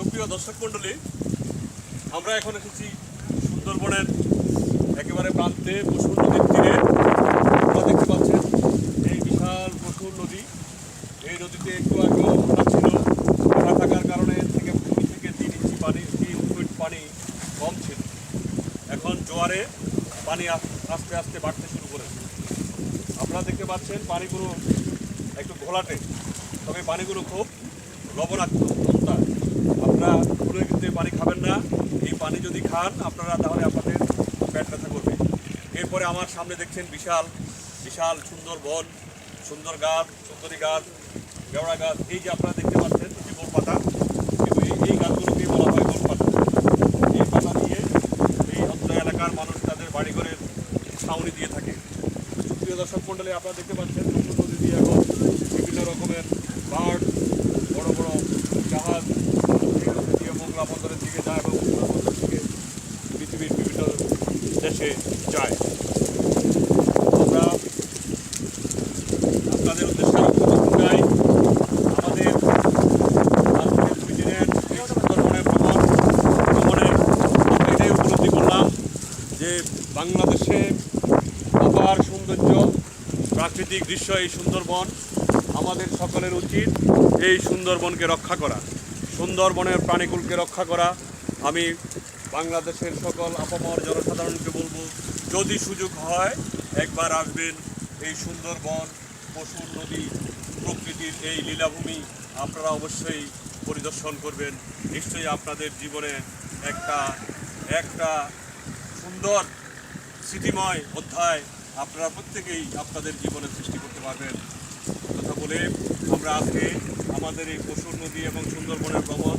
সুপ্রিয় দর্শক মণ্ডলী, আমরা এখন এসেছি সুন্দরবনের একেবারে প্রান্তে পশুর নদীর তীরে। আপনারা দেখতে পাচ্ছেন এই বিশাল পশুর নদী। এই নদীতে একটু আগে ভাটা ছিল। ভাটা থাকার কারণে থেকে দুই থেকে তিন ইঞ্চি পানি, তিন ফুট পানি কম ছিল। এখন জোয়ারে পানি আস্তে আস্তে বাড়তে শুরু করেছে। আপনারা দেখতে পাচ্ছেন পানিগুলো একটু ঘোলাটে, তবে পানিগুলো খুব লবণাক্ত। আপনারা পুরো কিন্তু এই পানি খাবেন না। এই পানি যদি খান, আপনারা তাহলে আপনাদের পেট ব্যথা করবে। এরপরে আমার সামনে দেখছেন বিশাল বিশাল সুন্দর বন, সুন্দর গাছ সুন্দরী গাছ কেওড়া গাছ। এই যে আপনারা দেখতে পাচ্ছেন এই গোলপাতা কিন্তু এই- গাছগুলোকেই বলা হয় গোলপাতা এই পাতা দিয়ে এই অঞ্চল এলাকার মানুষ তাদের বাড়িঘরের ছাউনি দিয়ে থাকে। প্রিয় দর্শক মন্ডলী আপনারা দেখতে পাচ্ছেন নদী দিয়ে এখন বিভিন্ন রকমের বার্ড পৃথিবীর বিভিন্ন দেশে যায়। আমরা উদ্দেশ্যে আমাদের করলাম যে বাংলাদেশে আবার সৌন্দর্য, প্রাকৃতিক দৃশ্য এই সুন্দরবন আমাদের সকলের উচিত এই সুন্দরবনকে রক্ষা করা, সুন্দরবনের প্রাণীকুলকে রক্ষা করা। আমি বাংলাদেশের সকল আপামর জনসাধারণকে বলব, যদি সুযোগ হয়, একবার আসবেন এই সুন্দরবন পশুর নদী প্রকৃতির এই লীলাভূমি। আপনারা অবশ্যই পরিদর্শন করবেন। নিশ্চয়ই আপনাদের জীবনে একটা একটা সুন্দর স্মৃতিময় অধ্যায় আপনারা প্রত্যেকেই আপনাদের জীবনে সৃষ্টি করতে পারবেন। কথা বলে আমরা আজকে আমাদের এই পশুর নদী এবং সুন্দরবনের ভ্রমণ